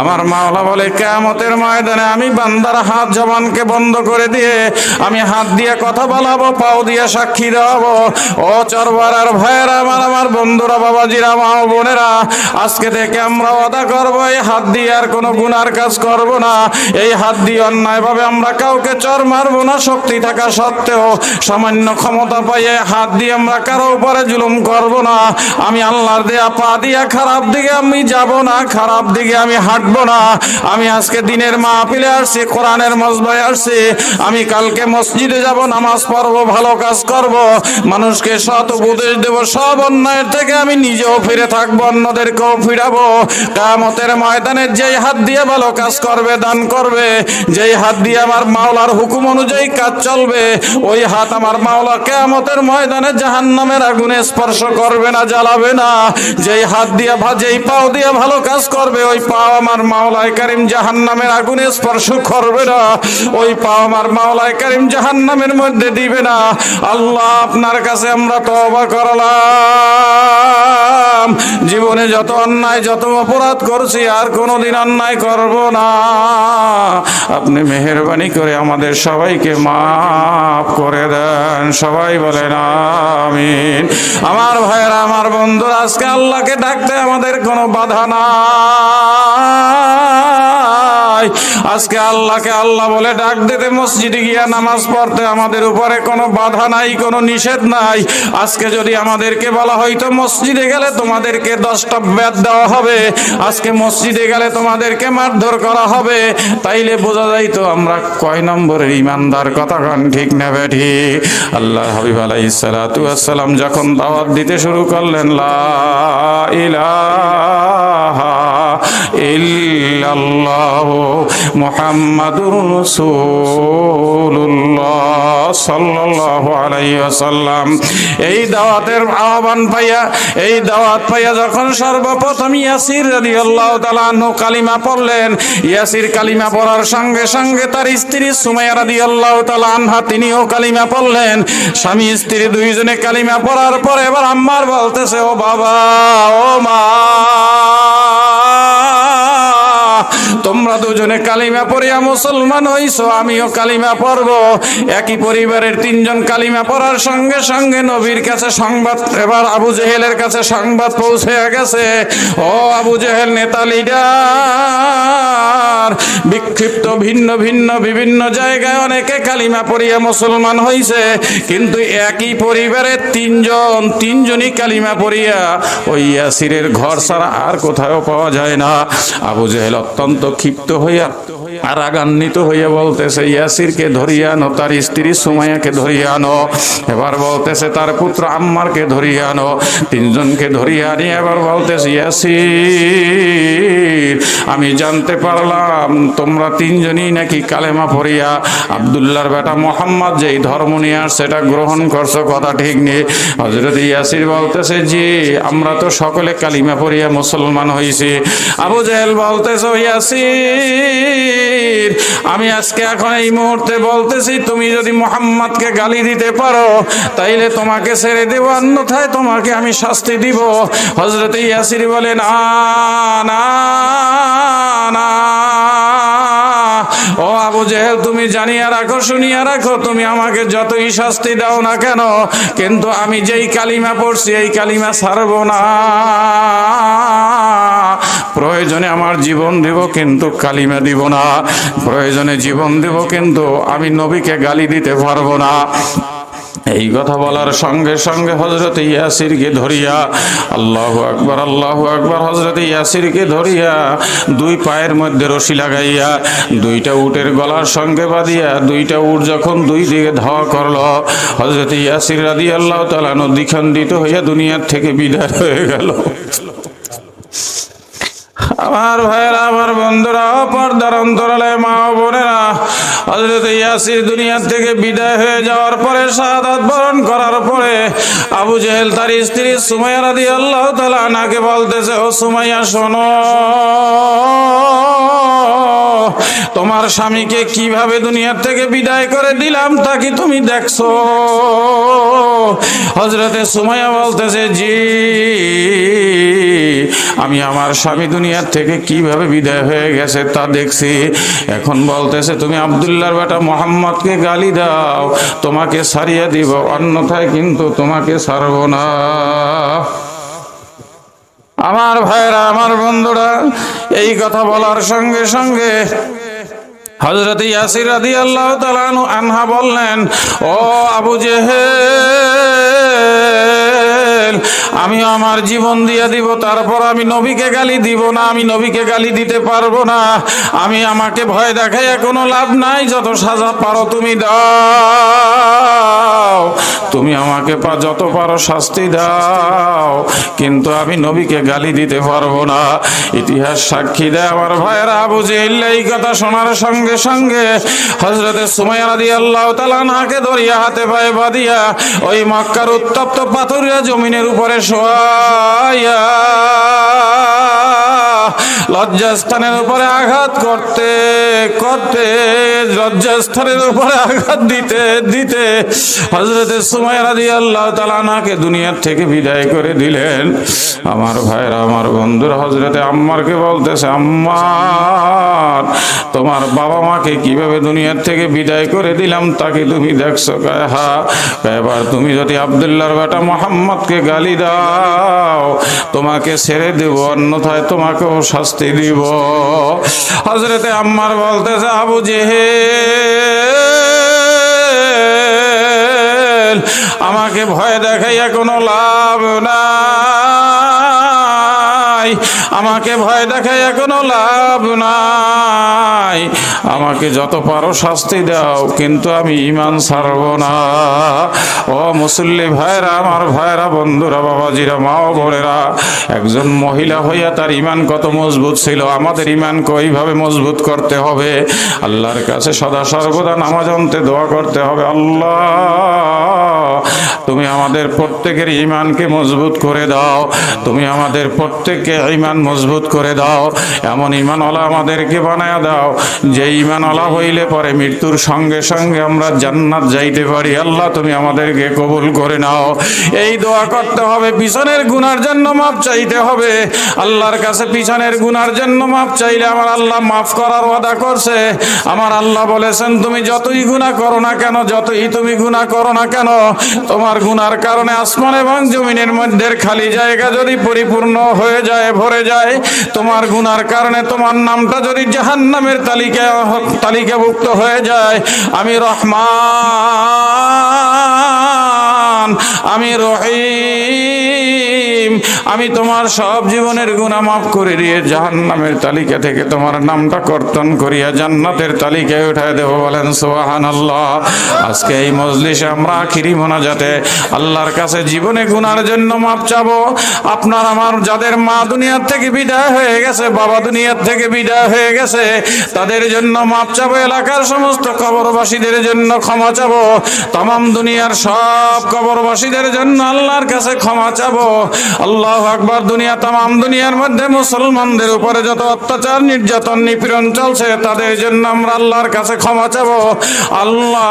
আমার মাওলা বলে কেমতের ময়দানে আমি বান্দার হাত জবানকে বন্ধ করে দিয়ে আমি হাত দিয়ে কথা বলাবো, পাও দিয়ে সাক্ষী দেওয়াবো। ও চরবার ভাইয়েরা, আমার আমার বন্ধুরা, বাবাজিরা, মা বোনেরা, আজকে থেকে আমরা অদা করব, এই হাত দিয়ে আর কোনো গুনার কাজ করব না। এই হাত দিয়ে অন্যায়ভাবে আমরা কাউকে চর মারব না, শক্তি থাকা সত্ত্বেও সামান্য ক্ষমতা পাইয়ে হাত দিয়ে আমরা কারও উপরে জুলুম করব না। আমি আল্লাহর দেয়া পা দিয়ে খারাপ দিকে আমি যাব না, খারাপ দিকে আমি হাঁটবো না। আমি আজকে দিনের মাহফিলে আসছি, কোরআনের মজবায় আসছি। আমি কালকে মসজিদে যাব, নামাজ পড়ব, ভালো কাজ করব। মানুষকে সৎ উপদেশ দেব, সব অন্যায়ের থেকে আমি নিজেও ফিরে থাকব, অন্যদেরকেও ফিরাবো। কামতের ময়দানে যেই হাত দিয়ে ভালো কাজ করবে, দান করবে, যেই হাত দিয়ে আমার মাওলার হুকুম অনুযায়ী কাজ চলবে, ওই হাত আমার মাওলা কেমতের ময়দানে জাহান্নামের আগুনে স্পর্শ করবে না, জ্বালাবে না। যেই হাত দিয়ে যেই পাও দিয়ে ভালো কাজ করবে, ওই পাও আমার মাওলায় কারিম জাহান্নামের আগুনে স্পর্শ করবে না, ওই পাও আমার মাওলায় কারিম জাহান্নামের মধ্যে দিবে না। আল্লাহ আপনার কাছে আমরা তওবা করলাম। জীবনে যত অন্যায়, যত অপরাধ করছি, আর কোনোদিন অন্যায় করব না। আপনি মেহরবানি করে আমাদের সবাইকে মাফ করে দেন। সবাই বলেন, আমিন। আমার ভাইয়েরা, আমার বন্ধুরা, আজকে আল্লাহকে ডাকতে আমাদের কোনো বাধা আজকে আল্লাহকে আল্লাহ বলে ডাক দিতে মসজিদে গিয়া নামাজ পড়তে আমাদের উপরে কোনো বাধা নাই, কোনো নিষেধ নাই। আজকে যদি আমাদেরকে বলা হয়তো মসজিদে গেলে তোমাদেরকে দশটা ব্যাদ দেওয়া হবে। আজকে মসজিদে গেলে তোমাদেরকে মারধর করা হবে। তাইলে বোঝা যাইতো আমরা কয় নম্বরের ইমানদার কথা কান ঠিক নেবে ঠিক? আল্লাহ হাবিব সালাতু ওয়াসসালাম যখন দাওয়াত দিতে শুরু করলেন, লা ইলাহা ইল্লাল্লাহ মুহাম্মাদুর রাসূলুল্লাহ সাল্লাল্লাহু আলাইহি ওয়াসাল্লাম। এই দাওয়াতের আহ্বান পাইয়া, এই দাওয়াত পাইয়া যখন সর্বপ্রথম ইয়াসির রাদিয়াল্লাহু তাআলা আনহু কালিমা পড়লেন, ইয়াসির কালিমা পড়ার সঙ্গে সঙ্গে তার স্ত্রী সুমাইয়া রাদিয়াল্লাহু তাআলা আনহা তিনিও কালিমা পড়লেন। স্বামী, স্ত্রী দুইজনে কালিমা পড়ার পরে এবার আম্মার বলতেছে, ও বাবা, ও মা। তোমরা দুজনে কালিমা পড়িয়া মুসলমান হইছো, আমিও কালিমা পড়ব। একই পরিবারের তিনজন কালিমা পড়ার সঙ্গে সঙ্গে নবীর কাছে সংবাদ, এবার আবু জেহেলের কাছে সংবাদ পৌঁছে গেছে। ও আবু জেহেল, নেতা লিডার, বিক্ষিপ্ত ভিন্ন ভিন্ন বিভিন্ন জায়গায় অনেকে কালিমা পড়িয়া মুসলমান হইছে, কিন্তু একই পরিবারের তিনজন, তিনজনই কালিমা পড়িয়া ওই ইয়াসিরের ঘর ছাড়া আর কোথাও পাওয়া যায় না। আবু জেহেল অত্যন্ত ক্ষিপ্ত হইয়া আর রাগান্বিত হইয়া বলতেছে, ইয়াসিরকে ধরিয়া আনো, তার স্ত্রী সুমাইয়াকে ধরিয়া আনো। এবার বলতেছে, তার পুত্র আম্মারকে ধরিয়া আনো। তিনজনকে ধরিয়া আনি এবার বলতেছে, ইয়াসির, আমি জানতে পারলাম, তোমরা তিনজনই নাকি কালেমা পড়িয়া আবদুল্লাহর বেটা মোহাম্মদ যেই ধর্ম নিয়ে আস সেটা গ্রহণ করছ, কথা ঠিক নেই হজরত ইয়াসির বলতেছে, জি, আমরা তো সকলে কালিমা পড়িয়া মুসলমান হয়েছি আবু জাহেল বলতেছে ইয়াসির আমি আজকে এখন এই মুহূর্তে বলতেছি, তুমি যদি মোহাম্মদকে গালি দিতে পারো, তাইলে তোমাকে ছেড়ে দেব, অন্যথায় তোমাকে আমি শাস্তি দিব। হজরত ইয়াসির বলে না না। ও আবু জেহেল, তুমি জানিয়া রাখো, শুনিয়া রাখো, তুমি আমাকে যতই শাস্তি দাও না কেন, কিন্তু আমি যেই কালিমা পড়ছি, এই কালিমা ছাড়বো না। প্রয়োজনে আমার জীবন দেব, কিন্তু কালিমা দিব না। প্রয়োজনে জীবন দেব, কিন্তু আমি নবীকে গালি দিতে পারব না। এই কথা বলার সঙ্গে সঙ্গে হজরত ইয়াসিরকে ধরিয়া, আল্লাহ আকবর আল্লাহ আকবর হজরত ইয়াসিরকে ধরিয়া দুই পায়ের মধ্যে রশি লাগাইয়া, দুইটা উটের গলার সঙ্গে বাঁধিয়া, দুইটা উট যখন দুই দিকে ধাওয়া করল হজরত ইয়াসির রাদি আল্লাহ তালানো দ্বিখণ্ডিত হইয়া দুনিয়ার থেকে বিদায় হয়ে গেল। আমার ভাইয়েরা, আমার বন্ধুরা পর্দার অন্তরালে মা বোনেরা হজরত ইয়াসির দুনিয়ার থেকে বিদায় হয়ে যাওয়ার পরে, শাহাদাত বরণ করার পরে, আবু জেহেল তার স্ত্রী সুমাইয়া রাদি আল্লাহ তালা নাকে বলতেছে, ও সুমাইয়া, শোনো। তোমার স্বামীকে কীভাবে দুনিয়ার থেকে বিদায় করে দিলাম তা কি তুমি দেখছ? হজরতে সুমাইয়া বলতেছে, জি, আমি আমার স্বামী দুনিয়ার থেকে কীভাবে বিদায় হয়ে গেছে তা দেখছি। এখন বলতেছে, তুমি আবদুল্লাহর বেটা মোহাম্মদকে গালি দাও, তোমাকে সারিয়ে দিব, অন্যথায় কিন্তু তোমাকে সারব না। আমার ভাইরা, আমার বন্ধুরা, এই কথা বলার সঙ্গে সঙ্গে হজরত ইয়াসির আদি আল্লাহ তালানু আনহা বললেন ও আবু জেহেল আমি আমার জীবন দিয়ে দিব, তারপর আমি নবীকে গালি দিব না, আমি নবীকে গালি দিতে পারব না। আমি আমাকে ভয় দেখাইয়া কোনো লাভ নাই, যত সাজা পারো তুমি দাও। তুমি আমাকে পা যত পারো শাস্তি দাও, কিন্তু আমি নবীকে গালি দিতে পারব না। ইতিহাস সাক্ষী দেয় আমার ভাইয়েরা জেহিল্লা এই কথা শোনার সঙ্গে সঙ্গে হজরতে সুমাইয়া রাদি আল্লাহ তালানহাকে ধরিয়া হাতে পায়ে বাঁধিয়া ওই মক্কার উত্তপ্ত পাথরিয়া জমিনের উপরে শোয়াইয়া লজ্জাস্থানের উপরে আঘাত করতে করতে, লজ্জাস্থানের উপরে আঘাত দিতে দিতে হজরতে সুমাইয়া রাদি আল্লাহ তালানাকে দুনিয়ার থেকে বিদায় করে দিলেন। আমার ভাইরা, আমার বন্ধুরা হজরতে আম্মারকে বলতেছে আম্মার তোমার বাবা মাকে কীভাবে দুনিয়ার থেকে বিদায় করে দিলাম তাকে তুমি দেখছ? কয়, হা এবার তুমি যদি আবদুল্লাহর বেটা মোহাম্মদকে গালি দাও, তোমাকে ছেড়ে দেব, অন্যথায় তোমাকেও শাস্তি দিব। হজরতে আম্মার বলতে আবু জেহে আমাকে ভয় দেখাইয়া কোনো লাভ নাই আমাকে ভয় দেখাইয়া এখনও লাভ নাই। আমাকে যত পারো শাস্তি দাও, কিন্তু আমি ইমান ছাড়ব না। ও মুসল্লি ভাইরা আমার ভাইরা বন্ধুরা, বাবাজিরা, মা ও বোনেরা, একজন মহিলা হইয়া তার ইমান কত মজবুত ছিল, আমাদের ইমানকে ওইভাবে মজবুত করতে হবে? আল্লাহর কাছে সদা সর্বদা নামাজ অন্তে দোয়া করতে হবে। আল্লাহ, তুমি আমাদের প্রত্যেকের ইমানকে মজবুত করে দাও। তুমি আমাদের প্রত্যেককে ইমান মজবুত করে দাও। এমন ইমানওয়ালা আমাদেরকে বানায় দাও যে ইমানওয়ালা হইলে পরে মৃত্যুর সঙ্গে সঙ্গে আমরা জান্নাত যাইতে পারি। আল্লাহ, তুমি আমাদেরকে কবুল করে নাও। এই দোয়া করতে হবে, পিছনের গুনার জন্য মাপ চাইতে হবে। আল্লাহর কাছে পিছনের গুনার জন্য মাপ চাইলে আমার আল্লাহ মাফ করার ওয়াদা করছে। আমার আল্লাহ বলেছেন, তুমি যতই গুনাহ করো না কেন, যতই তুমি গুনাহ করো না কেন, তোমার গুনার কারণে আসমান এবং জমিনের মধ্যে খালি জায়গা যদি পরিপূর্ণ হয়ে যায় ভরে যায়। তোমার গুনার কারণে তোমার নামটা যদি জাহান্নামের তালিকা তালিকাভুক্ত হয়ে যায়। আমি রহমান, আমি রহিম। আমি তোমার সব জীবনের গুনাহ মাফ করে দিয়ে জাহান্নামের তালিকা থেকে তোমার নামটা কর্তন করিয়া জান্নাতের তালিকায় উঠায় দেবো বলেন সোহান আল্লাহ আজকে এই মজলিসে আমরা আখিরি মোনাজাতে আল্লাহর কাছে জীবনে গুনার জন্য মাপ চাবো। আপনার আমার যাদের মা দুনিয়ার থেকে বিদায় হয়ে গেছে, বাবা দুনিয়ার থেকে বিদায় হয়ে গেছে, তাদের জন্য মাপ চাবো, এলাকার সমস্ত কবরবাসীদের জন্য ক্ষমা চাবো তাম দুনিয়ার সব কবরবাসীদের জন্য আল্লাহর কাছে ক্ষমা চাবো। আল্লাহ আকবর, দুনিয়া তাম দুনিয়ার মধ্যে মুসলমানদের উপরে যত অত্যাচার, নির্যাতন, নিপীড়ন চলছে, তাদের জন্য আমরা আল্লাহর কাছে ক্ষমা চাবো। আল্লাহ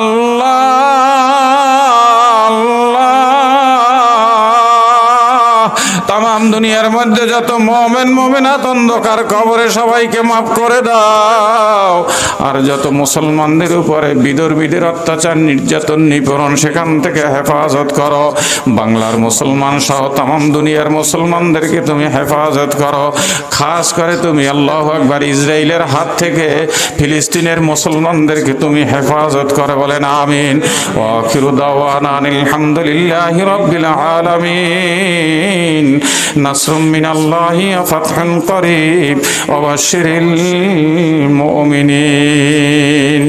আল্লাহ। দুনিয়ার মধ্যে যত মোমেন, মোমেনাত অন্ধকার কবরে সবাইকে মাফ করে দাও। আর যত মুসলমানদের উপরে বিদর্মীদের অত্যাচার, নির্যাতন, নিপীড়ন, সেখান থেকে হেফাজত করো। বাংলার মুসলমান সহ তাম দুনিয়ার মুসলমানদেরকে তুমি হেফাজত করো। খাস করে তুমি আল্লাহ আকবার ইসরায়েলের হাত থেকে ফিলিস্তিনের মুসলমানদেরকে তুমি হেফাজত করে বলেন আমিন। দাওয়ানা আলহামদুলিল্লাহি রাব্বিল আলামিন। নাসরুম মিনাল্লাহি ফাতহুন করিব ওয়া বাশশিরিল মুমিনিন।